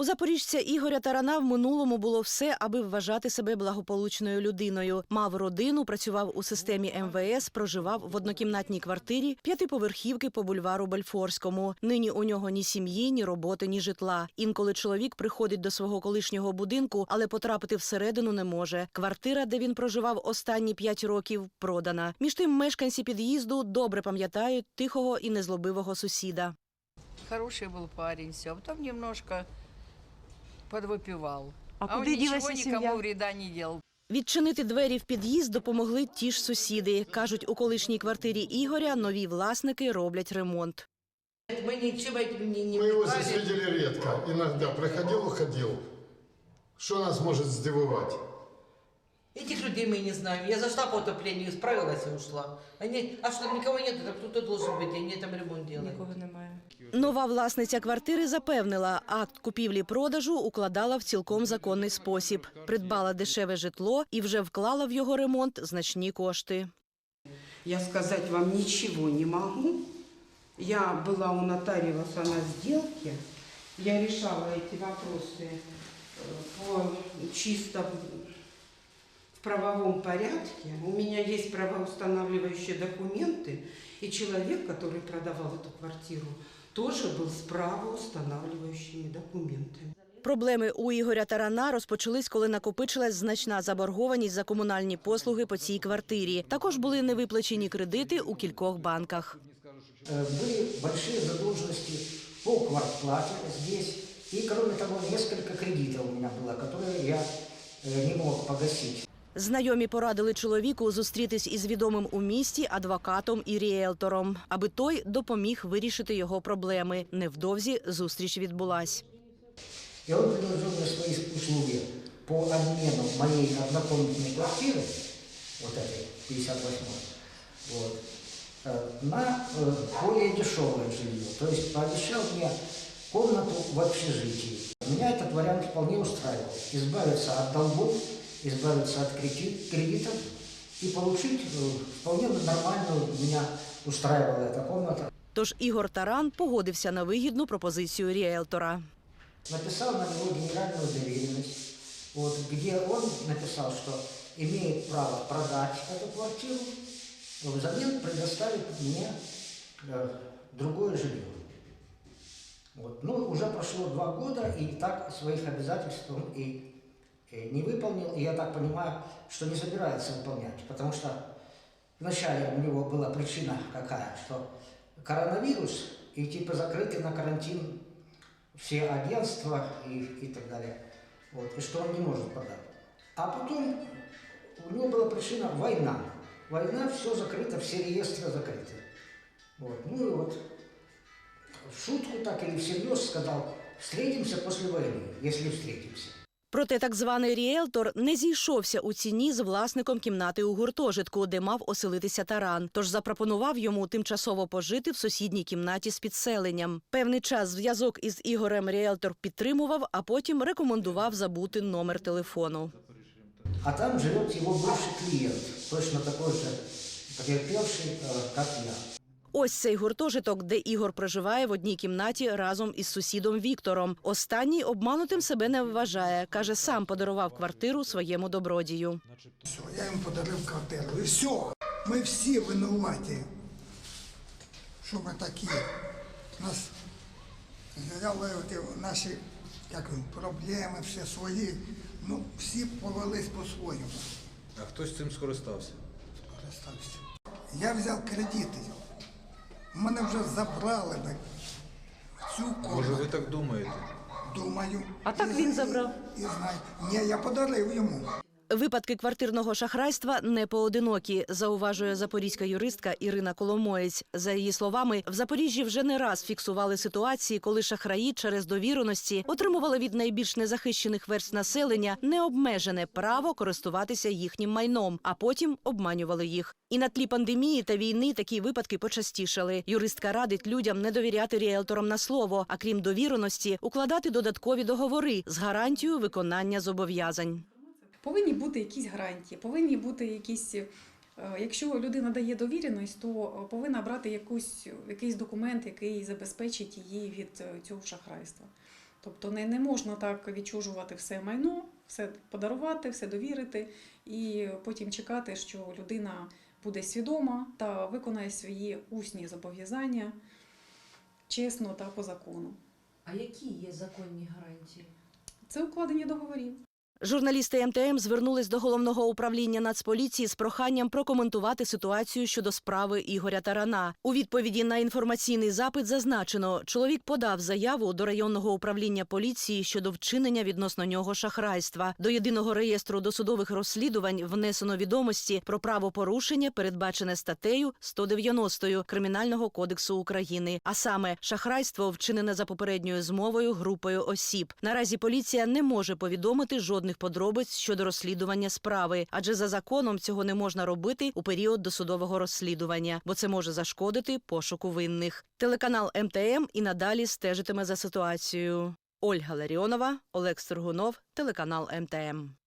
У запоріжця Ігоря Тарана в минулому було все, аби вважати себе благополучною людиною. Мав родину, працював у системі МВС, проживав в однокімнатній квартирі п'ятиповерхівки по бульвару Бельфорському. Нині у нього ні сім'ї, ні роботи, ні житла. Інколи чоловік приходить до свого колишнього будинку, але потрапити всередину не може. Квартира, де він проживав останні п'ять років, продана. Між тим, мешканці під'їзду добре пам'ятають тихого і незлобивого сусіда. Хороший был парень, все. Потом немножко подвыпивал. А он куди ничего ділася никому сім'я? вреда не делал. Відчинити двері в під'їзд допомогли ті ж сусіди. Кажуть, у колишній квартирі Ігоря нові власники роблять ремонт. Мы ничего этим не, не Мы его вникали. здесь видели редко. Иногда приходил, уходил. Что нас может здивовать? Этих людей мы не знаем. Я зашла по отоплению, справилась и ушла. Они, а что никого нет, так кто-то должен быть, и они там ремонт делают. Нікого немає. Нова власниця квартири запевнила, акт купівлі-продажу укладала в цілком законний спосіб. Придбала дешеве житло і вже вклала в його ремонт значні кошти. Я сказать вам ничего не могу. Я была у нотариуса на сделке. Я решала эти вопросы э, по чисто в правовом порядке. У меня есть правоустанавливающие документы. И человек, который продавал эту квартиру, тоже был с правоустанавливающими документами. Проблеми у Ігоря Тарана розпочались, коли накопичилась значна заборгованість за комунальні послуги по цій квартирі. Також були невиплачені кредити у кількох банках. Э, были большие задолженности по квартплате здесь. И, кроме того, несколько кредитов у меня было, которые я э, не мог погасить. Знайомі порадили чоловіку зустрітись із відомим у місті адвокатом і ріелтором, аби той допоміг вирішити його проблеми. Невдовзі зустріч відбулась. И он предложил мне свои услуги по обмену моей однокомнатной квартиры, вот этой, 58 вот, э, на э, более дешевое жилье. То есть пообещал мне комнату в общежитии. Меня этот вариант вполне устраивал. Избавиться от долгов, избавиться от кредит- кредитов и получить э, вполне нормальную, меня устраивала эта комната. Тож Ігор Таран погодився на вигідну пропозицію ріелтора. написал на него генеральную доверенность, вот, где он написал, что имеет право продать эту квартиру, но взамен предоставить мне э, другое жилье. Вот. Ну, уже прошло два года, и так своих обязательств он и, э, не выполнил, и я так понимаю, что не собирается выполнять, потому что вначале у него была причина какая, что коронавирус, и типа закрыты на карантин все агентства и, и так далее, вот, и что он не может подать. А потом у него была причина война. Война, все закрыто, все реестры закрыты. Вот. Ну и вот в шутку так или всерьез сказал, встретимся после войны, если встретимся. Проте так званий ріелтор не зійшовся у ціні з власником кімнати у гуртожитку, де мав оселитися таран. Тож запропонував йому тимчасово пожити в сусідній кімнаті з підселенням. Певний час зв'язок із Ігорем ріелтор підтримував, а потім рекомендував забути номер телефону. А там живет его бывший клиент, точно такой же потерпевший, э, как я. Ось цей гуртожиток, де Ігор проживає в одній кімнаті разом із сусідом Віктором. Останній обманутим себе не вважає. каже, сам подарував квартиру своєму добродію. Все, я йому подарив квартиру. І все. Ми всі винуваті, що ми такі. Нас взяли наші як, проблеми, всі свої. Ну, всі повелись по-своєму. А хтось цим скористався? Представся. Я взяв кредити. Мене вже забрали би цю Може, ви так думаєте? Думаю. А так він забрав. І знаю. Ні, я подарив йому. Випадки квартирного шахрайства не поодинокі, зауважує запорізька юристка Ірина Коломоєць. За її словами, в Запоріжжі вже не раз фіксували ситуації, коли шахраї через довіреності отримували від найбільш незахищених верств населення необмежене право користуватися їхнім майном, а потім обманювали їх. І на тлі пандемії та війни такі випадки почастішали. Юристка радить людям не довіряти ріелторам на слово, а крім довіреності, укладати додаткові договори з гарантією виконання зобов'язань. Повинні бути якісь гарантії, повинні бути якісь. е, Якщо людина дає довіреність, то е, повинна брати якусь, якийсь документ, який забезпечить її від е, цього шахрайства. Тобто не, не можна так відчужувати все майно, все подарувати, все довірити і потім чекати, що людина буде свідома та виконає свої усні зобов'язання чесно та по закону. А які є законні гарантії? Це укладення договорів. Журналісти МТМ звернулись до головного управління Нацполіції з проханням прокоментувати ситуацію щодо справи Ігоря Тарана. У відповіді на інформаційний запит зазначено, чоловік подав заяву до районного управління поліції щодо вчинення відносно нього шахрайства. До єдиного реєстру досудових розслідувань внесено відомості про правопорушення, передбачене статтею 190 Кримінального кодексу України, а саме шахрайство вчинене за попередньою змовою групою осіб. Наразі поліція не може повідомити жодних подробиць щодо розслідування справи, адже за законом цього не можна робити у період досудового розслідування, бо це може зашкодити пошуку винних. Телеканал МТМ і надалі стежитиме за ситуацією. Ольга Ларіонова, Олег Стергунов, телеканал МТМ.